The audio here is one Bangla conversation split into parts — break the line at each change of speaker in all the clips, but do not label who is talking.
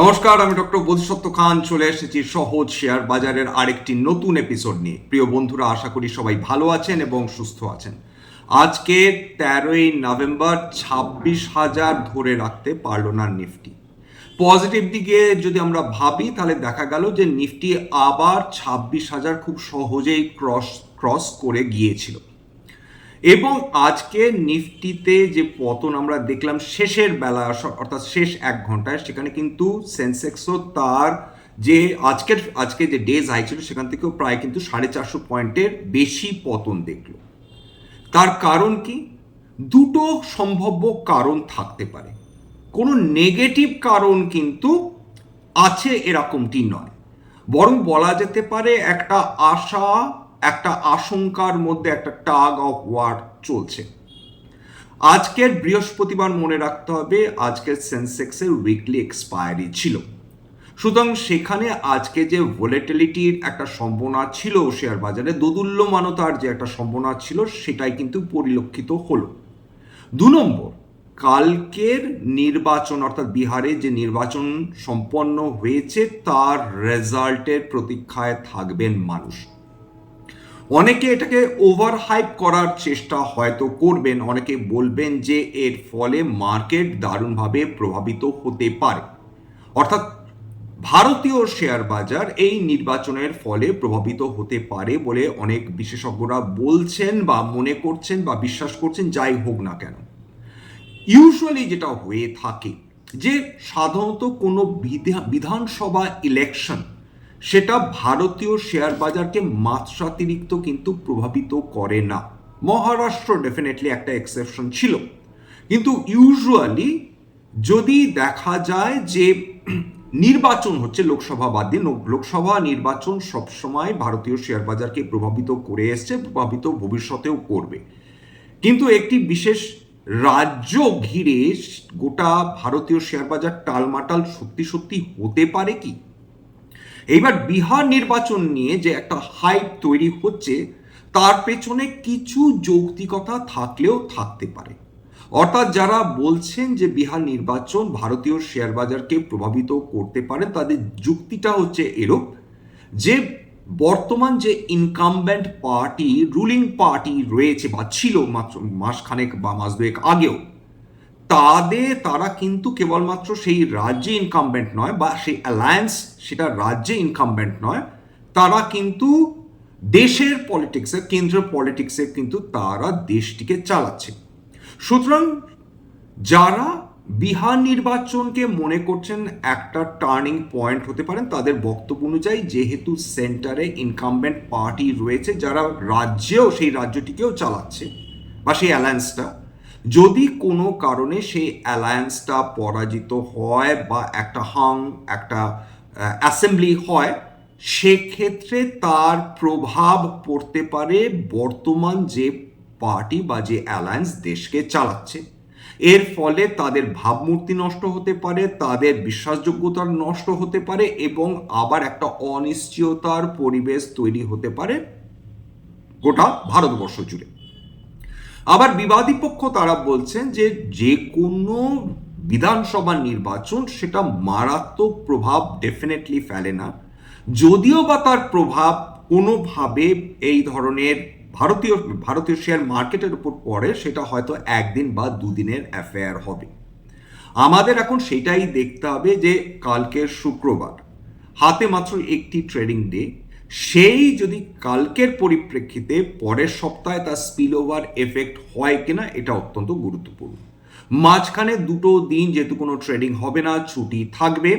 নমস্কার, আমি ডক্টর বোধিসত্ত্ব খান। চলে এসেছি সহজ শেয়ার বাজারের আরেকটি নতুন এপিসোড নিয়ে। প্রিয় বন্ধুরা, আশা করি সবাই ভালো আছেন এবং সুস্থ আছেন। আজকে তেরোই নভেম্বর, ছাব্বিশ হাজার ধরে রাখতে পারল না নিফটি। পজিটিভ দিকে যদি আমরা ভাবি, তাহলে দেখা গেল যে নিফটি আবার ছাব্বিশ হাজার খুব সহজেই ক্রস ক্রস করে গিয়েছিল। এবং আজকে নিফটিতে যে পতন আমরা দেখলাম শেষের বেলা, অর্থাৎ- শেষ এক ঘন্টায়, সেখানে কিন্তু সেন্সেক্সও তার যে আজকের, আজকে যে ডেজ হাই ছিল, সেখান থেকেও প্রায় কিন্তু সাড়ে চারশো পয়েন্টের বেশি পতন দেখল। তার কারণ কি? দুটো সম্ভাব্য কারণ থাকতে পারে। কোনো নেগেটিভ কারণ কিন্তু আছে এরকমটি নয়। বরং বলা যেতে পারে একটা আশা একটা আশঙ্কার মধ্যে একটা টাগ অফ ওয়ার চলছে। আজকের বৃহস্পতিবার মনে রাখতে হবে, আজকের সেন্সেক্সের উইকলি এক্সপায়ারি ছিল। সুতরাং সেখানে আজকে যে ভোলেটিলিটির একটা সম্ভাবনা ছিল শেয়ার বাজারে, দোদুল্যমানতার যে একটা সম্ভাবনা ছিল, সেটাই কিন্তু পরিলক্ষিত হলো। দু নম্বর, কালকের নির্বাচন, অর্থাৎ বিহারে যে নির্বাচন সম্পন্ন হয়েছে, তার রেজাল্টের প্রতীক্ষায় থাকবেন মানুষ। অনেকে এটাকে ওভার হাইপ করার চেষ্টা হয়তো করবেন, অনেকে বলবেন যে এর ফলে মার্কেট দারুণভাবে প্রভাবিত হতে পারে। অর্থাৎ ভারতীয় শেয়ার বাজার এই নির্বাচনের ফলে প্রভাবিত হতে পারে বলে অনেক বিশেষজ্ঞরা বলছেন বা মনে করছেন বা বিশ্বাস করছেন, যাই হোক না কেন। ইউজুয়ালি যেটা হয়ে থাকে যে সাধারণত কোনো বিধা- বিধানসভা ইলেকশন সেটা ভারতীয় শেয়ার বাজারকে মাত্রাতিরিক্ত কিন্তু প্রভাবিত করে না। মহারাষ্ট্র ডেফিনেটলি একটা এক্সেপশন ছিল। কিন্তু ইউজুয়ালি যদি দেখা যায় যে নির্বাচন হচ্ছে লোকসভা বাদ দিয়ে লোকসভা নির্বাচন সবসময় ভারতীয় শেয়ার বাজারকে প্রভাবিত করে এসছে, প্রভাবিত ভবিষ্যতেও করবে। কিন্তু একটি বিশেষ রাজ্য ঘিরে গোটা ভারতীয় শেয়ার বাজার টালমাটাল সত্যি সত্যি হতে পারে কি? এইবার বিহার নির্বাচন নিয়ে যে একটা হাইপ তৈরি হচ্ছে, তার পেছনে কিছু যৌক্তিকতা থাকলেও থাকতে পারে। অর্থাৎ যারা বলছেন যে বিহার নির্বাচন ভারতীয় শেয়ার বাজারকে প্রভাবিত করতে পারে, তাদের যুক্তিটা হচ্ছে এরূপ যে বর্তমান যে ইনকামব্যান্ট পার্টি রুলিং পার্টি রয়েছে বা ছিল মাত্র মাসখানেক বা মাস দুয়েক আগেও তাদের তারা কিন্তু কেবলমাত্র সেই রাজ্যে ইনকামবেন্ট নয় বা সেই অ্যালায়েন্স সেটা রাজ্যে ইনকামবেন্ট নয়, তারা কিন্তু দেশের পলিটিক্সে কেন্দ্রীয় পলিটিক্সে কিন্তু তারা দেশটিকে চালাচ্ছে। সুতরাং যারা বিহার নির্বাচনকে মনে করছেন একটা টার্নিং পয়েন্ট হতে পারেন তাদের বক্তব্য অনুযায়ী যেহেতু সেন্টারে ইনকামবেন্ট পার্টি রয়েছে, যারা রাজ্যেও, সেই রাজ্যটিকেও চালাচ্ছে বা সেই অ্যালায়েন্সটা যদি কোনো কারণে সেই অ্যালায়েন্সটা পরাজিত হয় বা একটা হাং, একটা অ্যাসেম্বলি হয়, সেক্ষেত্রে তার প্রভাব পড়তে পারে বর্তমান যে পার্টি বা যে অ্যালায়েন্স দেশকে চালাচ্ছে। এর ফলে তাদের ভাবমূর্তি নষ্ট হতে পারে, তাদের বিশ্বাসযোগ্যতা নষ্ট হতে পারে এবং আবার একটা অনিশ্চয়তার পরিবেশ তৈরি হতে পারে গোটা ভারতবর্ষ জুড়ে। আবার বিবাদী পক্ষ তারা বলছেন যে যে কোনো বিধানসভা নির্বাচন সেটা মারাত্মক প্রভাব ডেফিনেটলি ফেলে না। যদিও বা তার প্রভাব কোনোভাবে এই ধরনের ভারতীয় ভারতীয় শেয়ার মার্কেটের উপর পড়ে, সেটা হয়তো একদিন বা দুদিনের অ্যাফেয়ার হবে। আমাদের এখন সেটাই দেখতে হবে যে কালকের শুক্রবার, হাতে মাত্র একটি ট্রেডিং ডে সেই যদি কালকের পরিপ্রেক্ষিতে পরের সপ্তাহে তার স্পিল ওভার এফেক্ট হয় কিনা, এটা অত্যন্ত গুরুত্বপূর্ণ। মাঝখানে দুটো দিন যেহেতু কোনো ট্রেডিং হবে না, ছুটি থাকবে,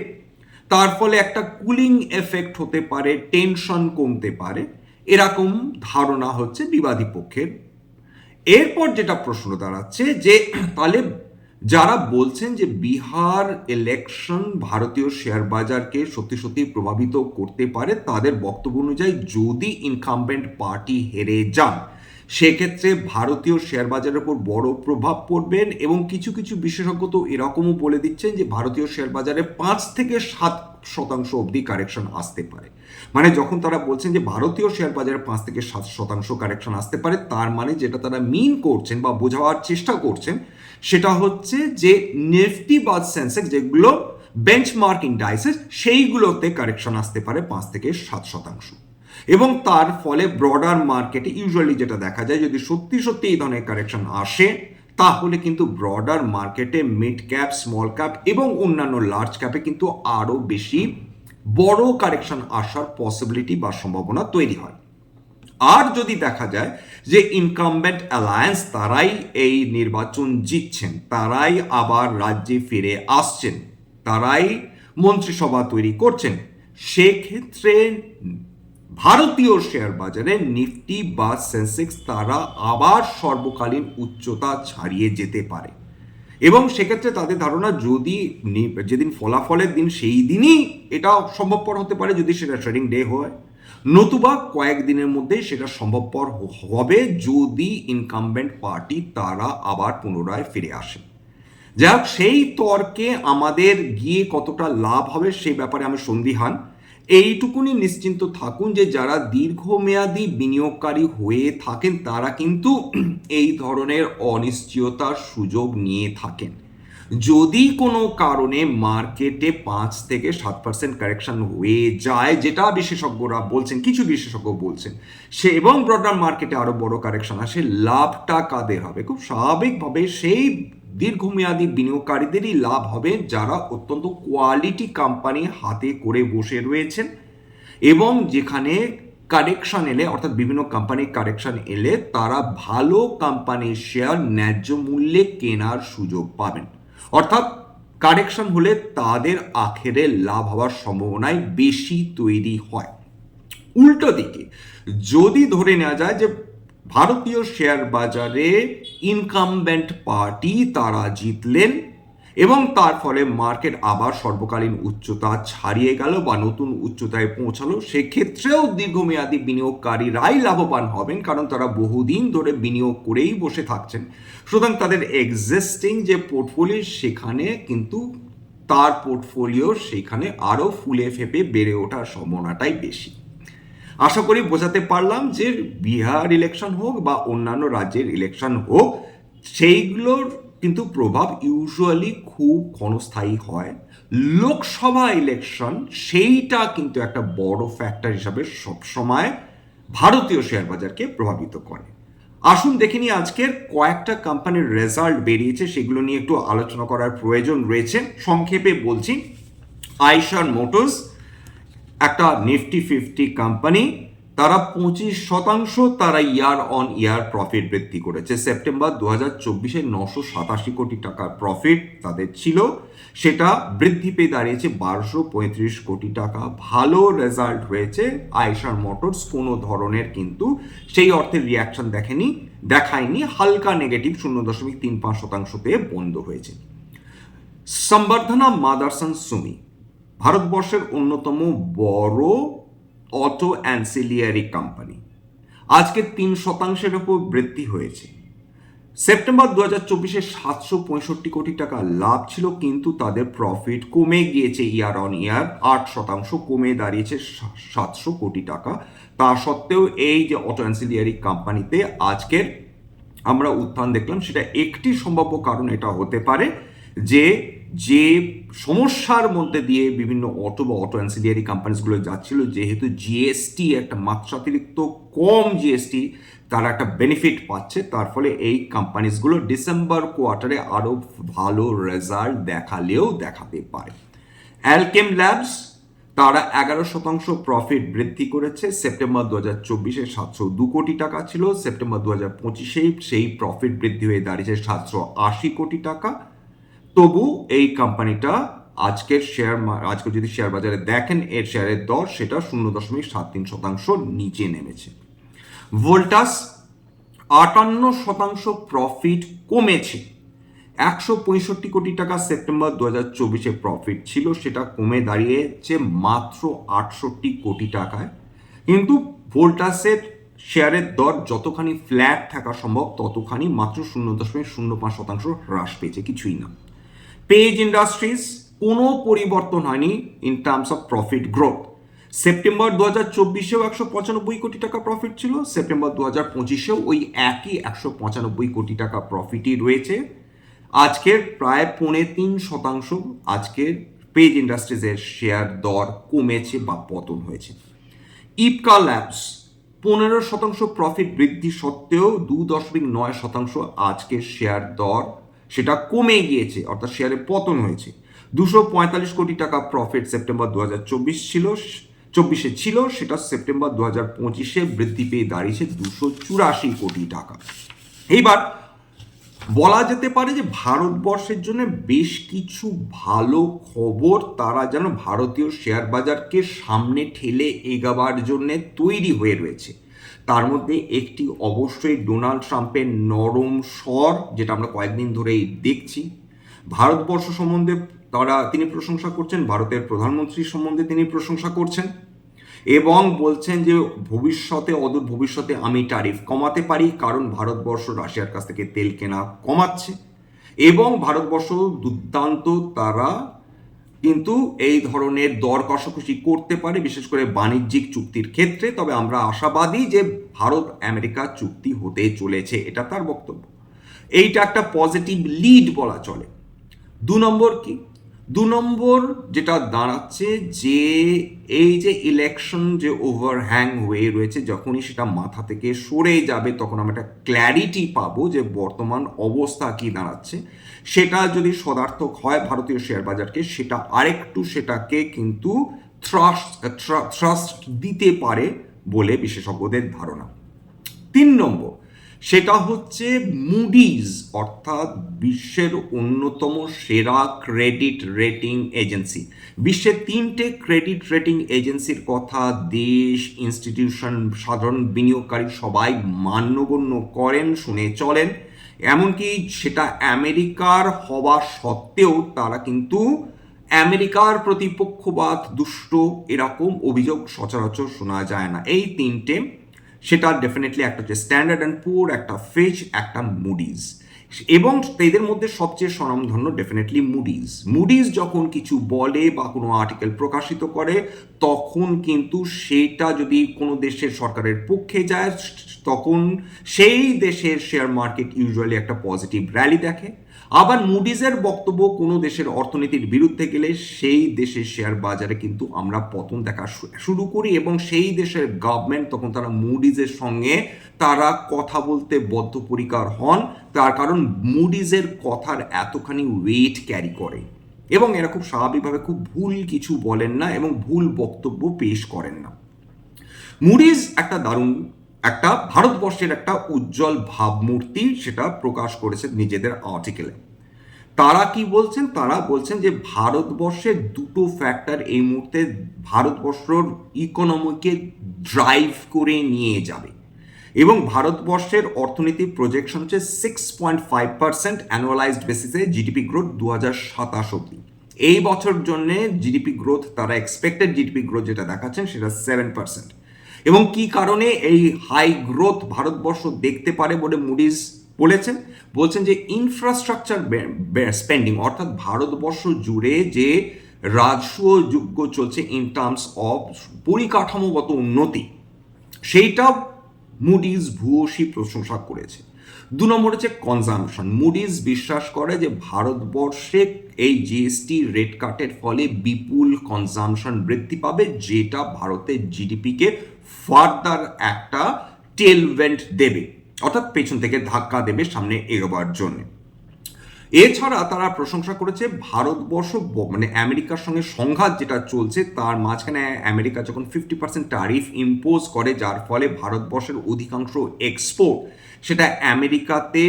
তার ফলে একটা কুলিং এফেক্ট হতে পারে টেনশন কমতে পারে, এরকম ধারণা হচ্ছে বিবাদী পক্ষের। এরপর যেটা প্রশ্ন দাঁড়াচ্ছে যে তাহলে যারা বলছেন যে বিহার ইলেকশন ভারতীয় শেয়ার বাজারকে সত্যি সত্যি প্রভাবিত করতে পারে, তাদের বক্তব্য অনুযায়ী যদি ইনকামবেন্ট পার্টি হেরে যান, সেক্ষেত্রে ভারতীয় শেয়ার বাজারের উপর বড় প্রভাব পড়বেন এবং কিছু কিছু বিশেষজ্ঞ তো এরকমও বলে দিচ্ছেন যে ভারতীয় শেয়ার বাজারে পাঁচ থেকে সাত শতাংশ অবধি কারেকশন আসতে পারে। মানে যখন তারা বলছেন যে ভারতীয় শেয়ার বাজারে পাঁচ থেকে সাত শতাংশ কারেকশন আসতে পারে, তার মানে যেটা তারা মিন করছেন বা বোঝাবার চেষ্টা করছেন, সেটা হচ্ছে যে নিফটি বা সেন্সেক্স যেগুলো বেঞ্চমার্ক ইন্ডাইসেস সেইগুলোতে কারেকশন আসতে পারে পাঁচ থেকে সাত শতাংশ। এবং তার ফলে ব্রডার মার্কেটে ইউজুয়ালি যেটা দেখা যায়, যদি সত্যি সত্যি এই ধরনের কারেকশন আসে তাহলে কিন্তু ব্রডার মার্কেটে মিড ক্যাপ স্মল ক্যাপ এবং অন্যান্য লার্জ ক্যাপে কিন্তু আরও বেশি বড় কারেকশন আসার পসিবিলিটি বা সম্ভাবনা তৈরি হয়। আর যদি দেখা যায় যে ইনকামবেন্ট অ্যালায়েন্স তারাই এই নির্বাচন জিতছেন, তারাই আবার রাজ্যে ফিরে আসছেন, তারাই মন্ত্রিসভা তৈরি করছেন, সেক্ষেত্রে ভারতীয় শেয়ার বাজারে নিফটি বা সেন্সেক্স তারা আবার সর্বকালীন উচ্চতা ছাড়িয়ে যেতে পারে। এবং সেক্ষেত্রে তাদের ধারণা যদি যেদিন ফলাফলের দিন, সেই দিনই এটা সম্ভবপর হতে পারে যদি সেটা ট্রেডিং ডে হয়। নতুবা কয়েকদিনের মধ্যেই সেটা সম্ভবপর হবে যদি ইনকামবেন্ট পার্টি তারা আবার পুনরায় ফিরে আসে। যাই সেই তর্কে আমাদের গিয়ে কতটা লাভ হবে সেই ব্যাপারে আমি সন্দিহান। এইটুকুনি নিশ্চিন্ত থাকুন যে যারা দীর্ঘমেয়াদী বিনিয়োগকারী হয়ে থাকেন, তারা কিন্তু এই ধরনের অনিশ্চয়তার সুযোগ নিয়ে থাকেন। যদি কোনো কারণে মার্কেটে পাঁচ থেকে সাত পার্সেন্ট কারেকশন হয়ে যায়, যেটা বিশেষজ্ঞরা বলছেন, কিছু বিশেষজ্ঞ বলছেন, সে এবং ব্রডার মার্কেটে আরও বড় কারেকশন আসে, লাভটা কাদের হবে? খুব স্বাভাবিকভাবে সেই দীর্ঘমেয়াদী বিনিয়োগকারীদেরই লাভ হবে যারা অত্যন্ত কোয়ালিটি কোম্পানি হাতে করে বসে রয়েছেন এবং যেখানে কারেকশন এলে, অর্থাৎ বিভিন্ন কোম্পানির কারেকশন এলে তারা ভালো কোম্পানির শেয়ার ন্যায্য মূল্যে কেনার সুযোগ পাবেন। অর্থাৎ কারেকশন হলে তাদের আখেরে লাভ হওয়ার সম্ভাবনায় বেশি তৈরি হয়। উল্টো দিকে, যদি ধরে নেওয়া যায় যে ভারতীয় শেয়ার বাজারে ইনকামবেন্ট পার্টি তারা জিতলেন এবং তার ফলে মার্কেট আবার সর্বকালীন উচ্চতা ছাড়িয়ে গেল বা নতুন উচ্চতায় পৌঁছালো। সেক্ষেত্রেও দীর্ঘমেয়াদী বিনিয়োগকারীরাই লাভবান হবেন কারণ তারা বহুদিন ধরে বিনিয়োগ করেই বসে থাকছেন। সুতরাং তাদের এক্সিস্টিং যে পোর্টফোলিও সেখানে কিন্তু তার পোর্টফোলিও সেখানে আরও ফুলে ফেপে বেড়ে ওঠার সম্ভাবনাটাই বেশি। আশা করি বোঝাতে পারলাম যে বিহার ইলেকশন হোক বা অন্যান্য রাজ্যের ইলেকশন হোক, সেইগুলোর কিন্তু প্রভাব ইউজুয়ালি খুব ক্ষণস্থায়ী হয়। লোকসভা ইলেকশন সেইটা কিন্তু একটা বড় ফ্যাক্টর হিসাবে সবসময় ভারতীয় শেয়ার বাজারকে প্রভাবিত করে। আসুন দেখে নিই আজকের কয়েকটা কোম্পানির রেজাল্ট বেরিয়েছে, সেগুলো নিয়ে একটু আলোচনা করার প্রয়োজন রয়েছে। সংক্ষেপে বলছি আইশার মোটরস একটা নিফটি ফিফটি কোম্পানি তারা পঁচিশ শতাংশ তারা ইয়ার অন ইয়ার প্রফিট বৃদ্ধি করেছে। সেপ্টেম্বর দু হাজার চব্বিশে নশো সাতাশি কোটি টাকার প্রফিট তাদের ছিল। সেটা বৃদ্ধি পেয়ে দাঁড়িয়েছে বারোশো পঁয়ত্রিশ কোটি টাকা। ভালো রেজাল্ট হয়েছে আইসার মোটরস কোনো ধরনের কিন্তু সেই অর্থের রিয়াকশন দেখেনি, দেখায়নি, হালকা নেগেটিভ শূন্য দশমিক তিন পাঁচ শতাংশতে বন্ধ হয়েছে। সম্বর্ধনা মাদারসান সুমি ভারতবর্ষের অন্যতম বড় অটো অ্যান্সিলিয়ারি কোম্পানি। আজকে তিন শতাংশের ওপর বৃদ্ধি হয়েছে। সেপ্টেম্বর দু হাজার চব্বিশে সাতশো পঁয়ষট্টি কোটি টাকা লাভ ছিল, কিন্তু তাদের প্রফিট কমে গিয়েছে ইয়ার অন ইয়ার আট শতাংশ কমে দাঁড়িয়েছে সাতশো কোটি টাকা। তা সত্ত্বেও এই যে অটো অ্যান্সিলিয়ারি কোম্পানিতে আজকের আমরা উত্থান দেখলাম, সেটা একটি সম্ভাব্য কারণ এটা হতে পারে যে যে সমস্যার মধ্যে দিয়ে বিভিন্ন অটো বা অটো অ্যান্সিলিয়ারি কোম্পানিসগুলো যাচ্ছিল, যেহেতু জিএসটি একটা মাত্রাতিরিক্ত কম জিএসটি তারা একটা বেনিফিট পাচ্ছে, তার ফলে এই কোম্পানিসগুলো ডিসেম্বর কোয়ার্টারে আরও ভালো রেজাল্ট দেখালেও দেখাতে পারে। অ্যালকেম ল্যাবস তারা এগারো শতাংশ প্রফিট বৃদ্ধি করেছে সেপ্টেম্বর দু হাজার চব্বিশে সাতশো দু কোটি টাকা ছিল সেপ্টেম্বর দু হাজার পঁচিশেই সেই প্রফিট বৃদ্ধি হয়ে দাঁড়িয়েছে সাতশো আশি কোটি টাকা। তবু এই কোম্পানিটা আজকের শেয়ার আজকে যদি শেয়ার বাজারে দেখেন, এর শেয়ারের দর সেটা শূন্য দশমিক সাত তিন শতাংশ নিচে নেমেছে। ভোল্টাস আটান্ন শতাংশ প্রফিট কমেছে। একশো পঁয়ষট্টি কোটি টাকা সেপ্টেম্বর দু হাজার চব্বিশে প্রফিট ছিল, সেটা কমে দাঁড়িয়েছে মাত্র আটষট্টি কোটি টাকায়। কিন্তু ভোল্টাসের শেয়ারের দর যতখানি ফ্ল্যাট থাকা সম্ভব, ততখানি মাত্র শূন্য দশমিক শূন্য পাঁচ শতাংশ হ্রাস পেয়েছে, কিছুই না। পেজ ইন্ডাস্ট্রিজ কোনো পরিবর্তন হয়নি in terms of profit growth September দু হাজার চব্বিশেও একশো পঁচানব্বই কোটি টাকা প্রফিট ছিল সেপ্টেম্বর দু হাজার পঁচিশেও ওই একই একশো পঁচানব্বই কোটি টাকা প্রফিটই রয়েছে। আজকের প্রায় পৌনে তিন শতাংশ আজকের পেজ ইন্ডাস্ট্রিজের শেয়ার দর কমেছে বা পতন হয়েছে। ইপকা ল্যাবস পনেরো শতাংশ প্রফিট বৃদ্ধি সত্ত্বেও দু দশমিক নয় শতাংশ আজকের শেয়ার দর সেটা কমে গিয়েছে, অর্থাৎ শেয়ারে পতন হয়েছে। দুশো পঁয়তাল্লিশ কোটি টাকা প্রফিট সেপ্টেম্বর দু চব্বিশ ছিল, চব্বিশে ছিল, সেটা সেপ্টেম্বর দু হাজার পঁচিশে বৃদ্ধি পেয়ে দাঁড়িয়েছে দুশো চুরাশি কোটি টাকা। এইবার বলা যেতে পারে যে ভারতবর্ষের জন্য বেশ কিছু ভালো খবর তারা যেন ভারতীয় শেয়ার বাজারকে সামনে ঠেলে এগাবার জন্য তৈরি হয়ে রয়েছে। তার মধ্যে একটি অবশ্যই ডোনাল্ড ট্রাম্পের নরম স্বর, যেটা আমরা কয়েকদিন ধরেই দেখছি। ভারতবর্ষ সম্বন্ধে তারা তিনি প্রশংসা করছেন, ভারতের প্রধানমন্ত্রী সম্বন্ধে তিনি প্রশংসা করছেন এবং বলছেন যে ভবিষ্যতে, অদূর ভবিষ্যতে আমি ট্যারিফ কমাতে পারি, কারণ ভারতবর্ষ রাশিয়ার কাছ থেকে তেল কেনা কমাচ্ছে এবং ভারতবর্ষ দুর্দান্ত তারা কিন্তু এই ধরনের দর কষাকষি করতে পারে, বিশেষ করে বাণিজ্যিক চুক্তির ক্ষেত্রে। তবে আমরা আশাবাদী যে ভারত আমেরিকা চুক্তি হতে চলেছে, এটা তার বক্তব্য। এইটা একটা পজিটিভ লিড বলা চলে। দু নম্বর কি? দু নম্বর যেটা দাঁড়াচ্ছে যে এই যে ইলেকশন যে ওভারহ্যাং হয়ে রয়েছে, যখনই সেটা মাথা থেকে সরে যাবে, তখন আমরা একটা ক্ল্যারিটি পাবো যে বর্তমান অবস্থা কি দাঁড়াচ্ছে। সেটা যদি সদার্থক হয় ভারতীয় শেয়ার বাজারকে, সেটা আরেকটু সেটাকে কিন্তু থ্রাস্ট থ্রাস্ট দিতে পারে বলে বিশেষজ্ঞদের ধারণা। তিন নম্বর সেটা হচ্ছে মুডিজ অর্থাৎ বিশ্বের অন্যতম সেরা ক্রেডিট রেটিং এজেন্সি বিশ্বের তিনটে ক্রেডিট রেটিং এজেন্সির কথা দেশ ইনস্টিটিউশন সাধারণ বিনিয়োগকারী সবাই মান্যগণ্য করেন, শুনে চলেন। এমনকি সেটা আমেরিকার হওয়া সত্ত্বেও তারা কিন্তু আমেরিকার প্রতিপক্ষবাদ, দুষ্ট, এরকম অভিযোগ সচরাচর শোনা যায় না। এই তিনটে সেটা ডেফিনেটলি একটা হচ্ছে স্ট্যান্ডার্ড অ্যান্ড পুর একটা ফেজ একটা মুডিজ এবং এদের মধ্যে সবচেয়ে স্বনামধন্য ডেফিনেটলি মুডিজ মুডিজ যখন কিছু বলে বা কোনো আর্টিকেল প্রকাশিত করে, তখন কিন্তু সেটা যদি কোনো দেশের সরকারের পক্ষে যায়, তখন সেই দেশের শেয়ার মার্কেট ইউজুয়ালি একটা পজিটিভ র্যালি দেখে। আবার মুডিজের বক্তব্য, কোনো দেশের অর্থনীতির বিরুদ্ধে গেলে সেই দেশের শেয়ার বাজারে কিন্তু আমরা পতন দেখা শুরু করি এবং সেই দেশের গভর্নমেন্ট তখন তারা মুডিজের সঙ্গে তারা কথা বলতে বদ্ধপরিকার হন। তার কারণ মুডিজের কথার এতখানি ওয়েট ক্যারি করে। এবং এরা খুব স্বাভাবিকভাবে খুব ভুল কিছু বলেন না এবং ভুল বক্তব্য পেশ করেন না। মুডিজ একটা দারুণ, একটা ভারতবর্ষের একটা উজ্জ্বল ভাবমূর্তি সেটা প্রকাশ করেছে নিজেদের আর্টিকেলে তারা কি বলছেন? তারা বলছেন যে ভারতবর্ষের দুটো ফ্যাক্টর এই মুহূর্তে ভারতবর্ষর ইকোনমিকে ড্রাইভ করে নিয়ে যাবে। এবং ভারতবর্ষের অর্থনীতির প্রজেকশন হচ্ছে six point five percent annualised বেসিসে জিডিপি গ্রোথ দু হাজার সাতাশ অব্দি এই বছর জন্য জিডিপি গ্রোথ তারা এক্সপেক্টেড জিডিপি গ্রোথ যেটা দেখাচ্ছেন, সেটা সেভেন পার্সেন্ট এবং কি কারণে এই হাই গ্রোথ ভারতবর্ষ দেখতে পারে বলে মুডিজ বলেছেন, বলছেন যে ইনফ্রাস্ট্রাকচার স্পেন্ডিং অর্থাৎ ভারতবর্ষ জুড়ে যে রাজস্ব যোগ্য চলছে ইন টার্মস অফ পরিকাঠামোগত উন্নতি সেইটা মুডিজ ভূয়সী প্রশংসা করেছে। দু নম্বর হচ্ছে কনজামশন মুডিজ বিশ্বাস করে যে ভারতবর্ষে এই জিএসটি রেট কাটের ফলে বিপুল কনজামশন বৃদ্ধি পাবে, যেটা ভারতের জিডিপিকে ফার্দার একটা টেলভেন্ট দেবে। অর্থাৎ পেছন থেকে ধাক্কা দেবে সামনে এগোবার জন্য। এছাড়া তারা প্রশংসা করেছে ভারতবর্ষ মানে আমেরিকার সঙ্গে সংঘাত যেটা চলছে, তার মাঝখানে আমেরিকা যখন ফিফটি পার্সেন্ট ট্যারিফ ইম্পোজ করে, যার ফলে ভারতবর্ষের অধিকাংশ এক্সপোর্ট সেটা আমেরিকাতে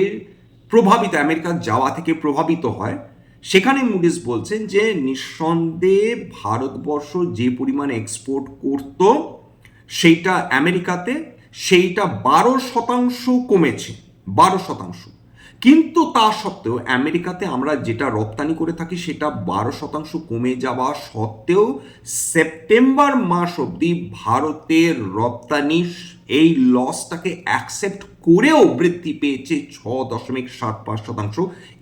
প্রভাবিত, আমেরিকা যাওয়া থেকে প্রভাবিত হয়। সেখানে মুডিস বলছেন যে নিঃসন্দেহে ভারতবর্ষ যে পরিমাণ এক্সপোর্ট করত, সেইটা আমেরিকাতে সেইটা বারো শতাংশ কমেছে, বারো শতাংশ। কিন্তু তা সত্ত্বেও আমেরিকাতে আমরা যেটা রপ্তানি করে থাকি সেটা বারো শতাংশ কমে যাওয়া সত্ত্বেও সেপ্টেম্বর মাস অবধি ভারতের রপ্তানি এই লসটাকে অ্যাকসেপ্ট করেও বৃদ্ধি পেয়েছে ছ দশমিক সাত পাঁচ শতাংশ।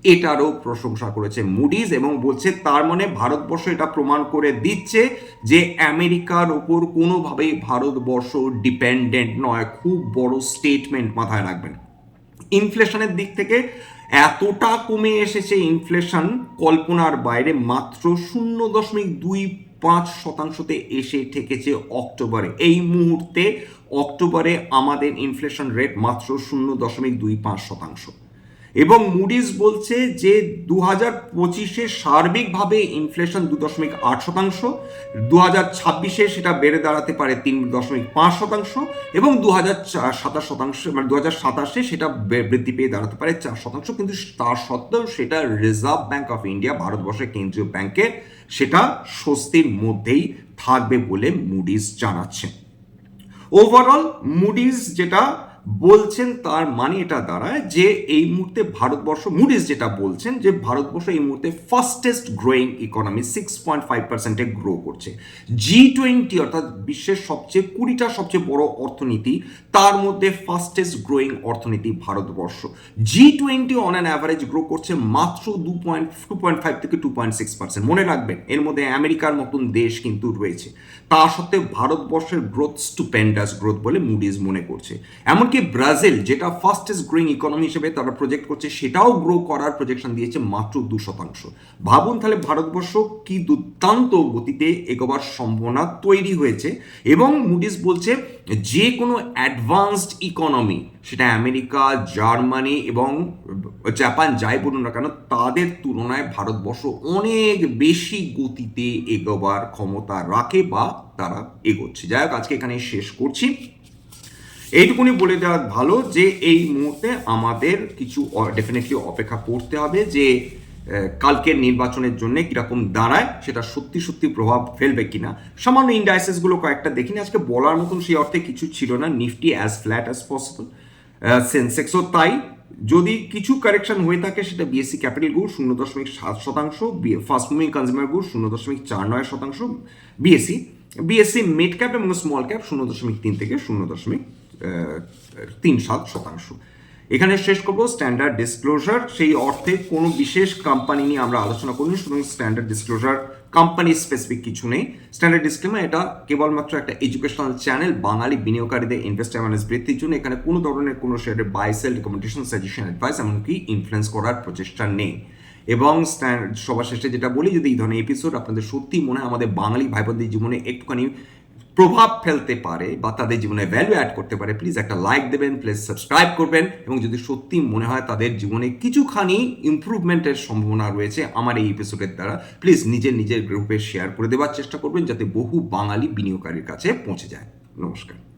এটারও প্রশংসা করেছে মুডিজ এবং বলছে তার মানে ভারতবর্ষ এটা প্রমাণ করে দিচ্ছে যে আমেরিকার ওপর কোনোভাবেই ভারতবর্ষ ডিপেন্ডেন্ট নয়, খুব বড় স্টেটমেন্ট মাথায় রাখবেন। ইনফ্লেশনের দিক থেকে এতটা কমে এসেছে ইনফ্লেশন কল্পনার বাইরে মাত্র শূন্য দশমিক দুই পাঁচ শতাংশতে এসে ঠেকেছে অক্টোবরে। এই মুহূর্তে অক্টোবরে আমাদের ইনফ্লেশন রেট মাত্র শূন্য দশমিক দুই পাঁচ শতাংশ। এবং মুডিস বলছে যে দু হাজার পঁচিশে সার্বিকভাবে ইনফ্লেশন দু দশমিক আট শতাংশ দু হাজার ছাব্বিশে সেটা বেড়ে দাঁড়াতে পারে তিন দশমিক পাঁচ শতাংশ এবং দু হাজার সাতাশ শতাংশ মানে দু হাজার সাতাশে সেটা বৃদ্ধি পেয়ে দাঁড়াতে পারে চার শতাংশ। কিন্তু তার সত্ত্বেও সেটা রিজার্ভ ব্যাঙ্ক অফ ইন্ডিয়া ভারতবর্ষের কেন্দ্রীয় ব্যাংকে সেটা স্বস্তির মধ্যেই থাকবে বলে মুডিস জানাচ্ছে। ওভারঅল মুডিজ যেটা বলছেন তার মানে এটা দাঁড়ায় যে এই মুহূর্তে ভারতবর্ষ মুডিস যেটা বলছেন যে ভারতবর্ষ এই মুহূর্তে fastest growing economy six point five পার্সেন্টে গ্রো করছে। জি টোয়েন্টি অর্থাৎ বিশ্বের সবচেয়ে, কুড়িটা সবচেয়ে বড় অর্থনীতি, তার মধ্যে ফাস্টেস্ট গ্রোয়িং অর্থনীতি Bharatvarsha. G twenty on an average grow করছে মাত্র দু পয়েন্ট টু পয়েন্ট ফাইভ থেকে টু পয়েন্ট সিক্স পার্সেন্ট মনে রাখবেন, এর মধ্যে আমেরিকার মতন দেশ কিন্তু রয়েছে। তা সত্ত্বেও ভারতবর্ষের গ্রোথ স্টুপেন্ডাস গ্রোথ বলে মুডিস মনে করছে। এমনকি ব্রাজিল, যেটা ফাস্টেস্ট গ্রোয়িং ইকোনমি হিসেবে তারা প্রজেক্ট করছে, সেটাও গ্রো করার প্রজেকশন দিয়েছে মাত্র দু শতাংশ। ভাবুন তাহলে ভারতবর্ষ কি দুর্দান্ত গতিতে এগোবার সম্ভাবনা তৈরি হয়েছে এবং মুডিজ বলছে যে কোনো অ্যাডভান্সড ইকোনমি সেটা আমেরিকা, জার্মানি এবং জাপান যাই বলুন না কেন, তাদের তুলনায় ভারতবর্ষ অনেক বেশি গতিতে এগোবার ক্ষমতা রাখে বা তারা এগোচ্ছে। যাই হোক, আজকে এখানে শেষ করছি। এইটুকুনি বলে দেওয়া ভালো যে এই মুহূর্তে আমাদের কিছু ডেফিনেটলি অপেক্ষা করতে হবে যে কালকের নির্বাচনের জন্য কীরকম দাঁড়ায়, সেটা সত্যি সত্যি প্রভাব ফেলবে কিনা। সামান্য ইন্ডাইসেসগুলো কয়েকটা দেখিনি, আজকে বলার মতন সেই অর্থে কিছু ছিল না Nifty as flat as possible সেন্সেক্সও তাই। যদি কিছু কারেকশন হয়ে থাকে, সেটা বিএসসি ক্যাপিটাল গুড শূন্য দশমিক সাত শতাংশ ফার্স্ট মুভিং কনজিউমার গুড শূন্য দশমিক চার নয় শতাংশ বিএসসি বিএসসি মিড ক্যাপ এবং স্মল ক্যাপ শূন্য দশমিক তিন থেকে শূন্য দশমিক তিন সাত শতাংশ। এখানে শেষ করব স্ট্যান্ডার্ড ডিসক্লোজার সেই অর্থে কোনো বিশেষ কোম্পানি নিয়ে আমরা আলোচনা করিনি, সুতরাং স্ট্যান্ডার্ড ডিসক্লোজার কোম্পানি স্পেসিফিক কিছু নেই। স্ট্যান্ডার্ড ডিসক্লেমার এটা কেবলমাত্র একটা এডুকেশনাল চ্যানেল বাঙালি বিনিয়োগকারীদের ইনভেস্ট অ্যাওয়ারনেস বৃদ্ধির জন্য। এখানে কোনো ধরনের কোনো শেয়ারের buy sell recommendation suggestion advice এমনকি ইনফ্লুয়েন্স করার প্রচেষ্টা নেই। এবং সবার শেষে যেটা বলি, যদি এই ধরনের এপিসোড আপনাদের সত্যি মনে হয়, আমাদের বাঙালি ভাই বোনদের জীবনে একটুখানি প্রভাব ফেলতে পারে বা তাদের জীবনে ভ্যালু অ্যাড করতে পারে প্লিজ একটা লাইক দেবেন প্লিজ সাবস্ক্রাইব করবেন এবং যদি সত্যি মনে হয় তাদের জীবনে কিছুখানি ইম্প্রুভমেন্টের সম্ভাবনা রয়েছে আমার এই এপিসোডের দ্বারা প্লিজ নিজের নিজের গ্রুপে শেয়ার করে দেওয়ার চেষ্টা করবেন যাতে বহু বাঙালি বিনিয়োগকারীর কাছে পৌঁছে যায়। নমস্কার।